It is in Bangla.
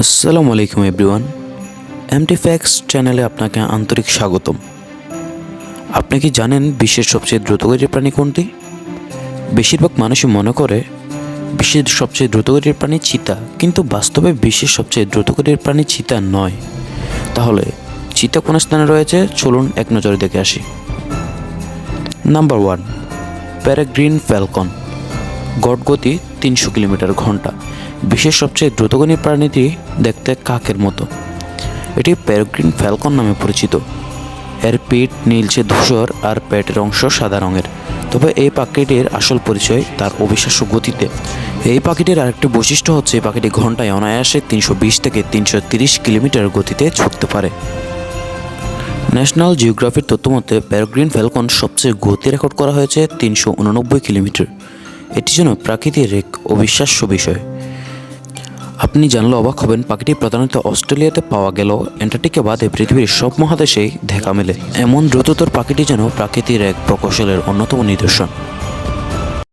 আসসালামু আলাইকুম এভরিওয়ান। এমটি ফ্যাক্স চ্যানেলে আপনাকে আন্তরিক স্বাগতম। আপনি কি জানেন বিশ্বের সবচেয়ে দ্রুতগতির প্রাণী কোনটি? বেশিরভাগ মানুষই মনে করে বিশ্বের সবচেয়ে দ্রুতগতির প্রাণী চিতা, কিন্তু বাস্তবে বিশ্বের সবচেয়ে দ্রুতগতির প্রাণী চিতা নয়। তাহলে চিতা কোন স্থানে রয়েছে? চলুন এক নজরে দেখে আসি। Number one peregrine falcon. গড় গতি তিনশো কিলোমিটার ঘণ্টা। বিশ্বের সবচেয়ে দ্রুতগণী প্রাণীটি দেখতে কাকের মতো। এটি প্যারোগ্রিন ফ্যালকন নামে পরিচিত। এর পিঠ নীলচে ধূসর আর পেটের অংশ সাদা রঙের। তবে এই পাখিটির আসল পরিচয় তার অবিশ্বাস্য গতিতে। এই পাখিটির আরেকটি বৈশিষ্ট্য হচ্ছে এই পাখিটি ঘন্টায় অনায়াসে তিনশো বিশ থেকে তিনশো তিরিশ কিলোমিটার গতিতে ছুটতে পারে। ন্যাশনাল জিওগ্রাফির তথ্যমতে প্যারোগ্রিন ফ্যালকন সবচেয়ে গতি রেকর্ড করা হয়েছে তিনশো উননব্বই কিলোমিটার। এটি যেন প্রাকৃতিক এক অবিশ্বাস্য বিষয়। আপনি জানলে অবাক হবেন, পাখিটি প্রধানত অস্ট্রেলিয়াতে পাওয়া গেল। অ্যান্টার্কটিকা বাদে পৃথিবীর সব মহাদেশেই দেখা মেলে। এমন দ্রুততর পাখিটি যেন প্রাকৃতির এক প্রকৌশলের অন্যতম নিদর্শন।